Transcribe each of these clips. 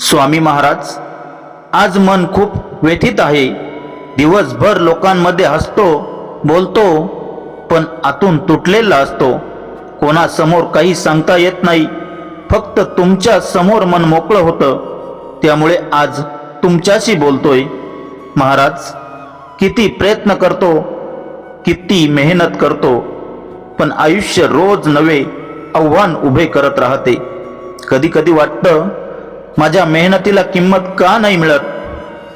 स्वामी महाराज आज मन खूप व्यथित आहे. दिवसभर लोकांमध्ये हसतो बोलतो पण आतून तुटलेला असतो. कोणासमोर काही सांगता येत नाही. फक्त तुमच्यासमोर मन मोकळं होतं. त्यामुळे आज तुमच्याशी बोलतोय. महाराज किती प्रयत्न करतो किती मेहनत करतो पण आयुष्य रोज नवे आव्हान उभे करत राहते. कधी कधी वाटतं माझ्या मेहनतीला किंमत का नाही मिळत?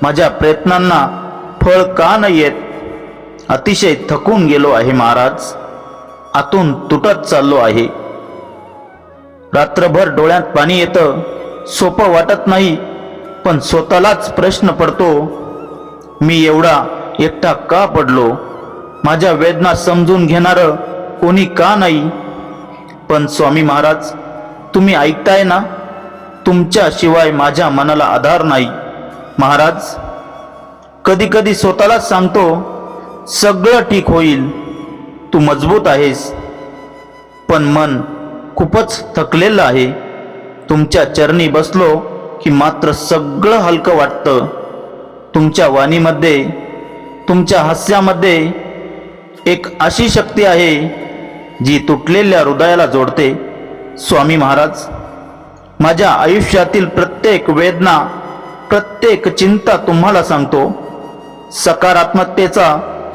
माझ्या प्रयत्नांना फळ का नाही येत? अतिशय थकून गेलो आहे महाराज. आतून तुटत चाललो आहे. रात्रभर डोळ्यात पाणी येतं सोपं वाटत नाही पण स्वतःलाच प्रश्न पडतो मी एवढा एकटा का पडलो? माझ्या वेदना समजून घेणारं कोणी का नाही? पण स्वामी महाराज तुम्ही ऐकताय ना? तुमच्याशिवाय माझ्या मनाला आधार नाही. महाराज कधी कधी स्वतःलाच सांगतो सगळं ठीक होईल तू मजबूत आहेस पण मन खूपच थकलेलं आहे. तुमच्या चरणी बसलो की मात्र सगळं हलकं वाटतं. तुमच्या वाणीमध्ये तुमच्या हास्यामध्ये एक अशी शक्ती आहे जी तुटलेल्या हृदयाला जोडते. स्वामी महाराज माझ्या आयुष्यातील प्रत्येक वेदना प्रत्येक चिंता तुम्हाला सांगतो. सकारात्मकतेचा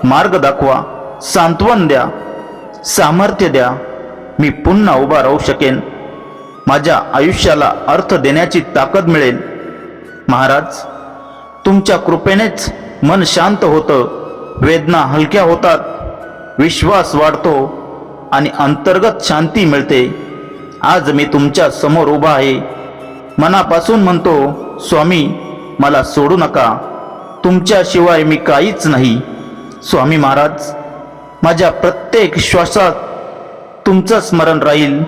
मार्ग दाखवा सांत्वन द्या सामर्थ्य द्या मी पुन्हा उभा राहू शकेन. माझ्या आयुष्याला अर्थ देण्याची ताकद मिळेल. महाराज तुमच्या कृपेनेच मन शांत होतं वेदना हलक्या होतात विश्वास वाढतो आणि अंतर्गत शांती मिळते. आज मी तुमच्यासमोर उभा आहे. मनापासून म्हणतो स्वामी मला सोडू नका. तुमच्याशिवाय मी काहीच नाही. स्वामी महाराज माझ्या प्रत्येक श्वासात तुमचं स्मरण राहील.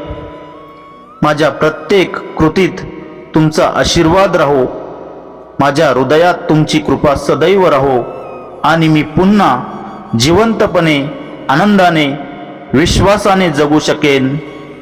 माझ्या प्रत्येक कृतीत तुमचा आशीर्वाद राहो. माझ्या हृदयात तुमची कृपा सदैव राहो. आणि मी पुन्हा जिवंतपणे आनंदाने विश्वासाने जगू शकेन.